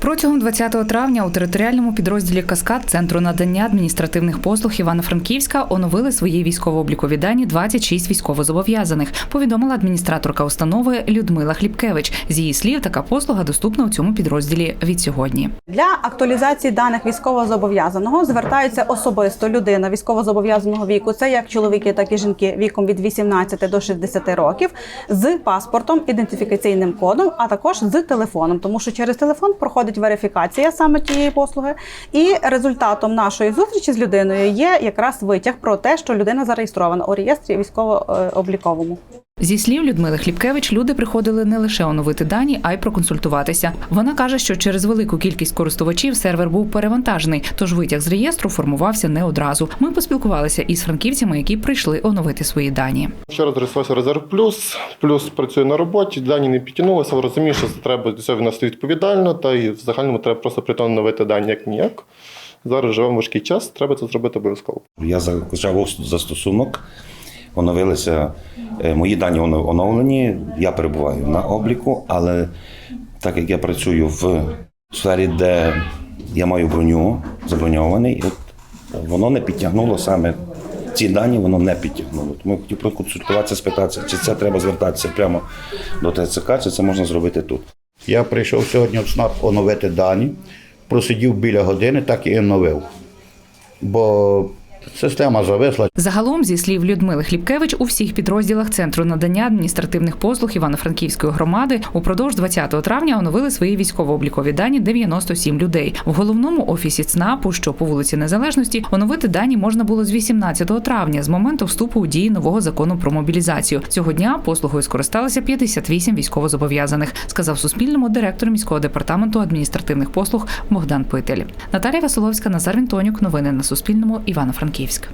Протягом 20 травня у територіальному підрозділі Каскад Центру надання адміністративних послуг Івано-Франківська оновили свої військово-облікові дані 26 військовозобов'язаних. Повідомила адміністраторка установи Людмила Хлібкевич. З її слів, така послуга доступна у цьому підрозділі від сьогодні. Для актуалізації даних військовозобов'язаного звертаються особисто людина військовозобов'язаного віку. Це як чоловіки, так і жінки віком від 18 до 60 років з паспортом, ідентифікаційним кодом, а також з телефоном, тому що через телефон проходить верифікація саме тієї послуги. І результатом нашої зустрічі з людиною є якраз витяг про те, що людина зареєстрована у реєстрі військово-обліковому. Зі слів Людмили Хлібкевич, люди приходили не лише оновити дані, а й проконсультуватися. Вона каже, що через велику кількість користувачів сервер був перевантажений, тож витяг з реєстру формувався не одразу. Ми поспілкувалися із франківцями, які прийшли оновити свої дані. Вчора зареєструвався резерв плюс, плюс працює на роботі, дані не підтягнулися, але розумію, що це треба до цього відносити відповідально, та і в загальному треба просто прийти оновити дані як ніяк. Зараз живемо важкий час, треба це зробити обов'язково. Я закачав застосунок, оновилися е, мої дані оновлені. Я перебуваю на обліку, але так як я працюю в сфері, де я маю броню заброньований, от воно не підтягнуло саме ці дані, воно не підтягнуло. Тому я хотів проконсультуватися, спитатися, чи це треба звертатися прямо до ТЦК, чи це можна зробити тут. Я прийшов сьогодні в СНАП оновити дані, просидів біля години, так і оновив. Бо система зависла. Загалом, зі слів Людмили Хлібкевич, у всіх підрозділах центру надання адміністративних послуг Івано-Франківської громади упродовж 20 травня оновили свої військово-облікові дані 97 людей. В головному офісі ЦНАПу, що по вулиці Незалежності, оновити дані можна було з 18 травня, з моменту вступу у дії нового закону про мобілізацію. Цього дня послугою скористалися 58 військовозобов'язаних, сказав Суспільному директор міського департаменту адміністративних послуг Богдан Питель. Наталія Василовська, Назар Вінтонюк. Новини на Суспільному івано франківськ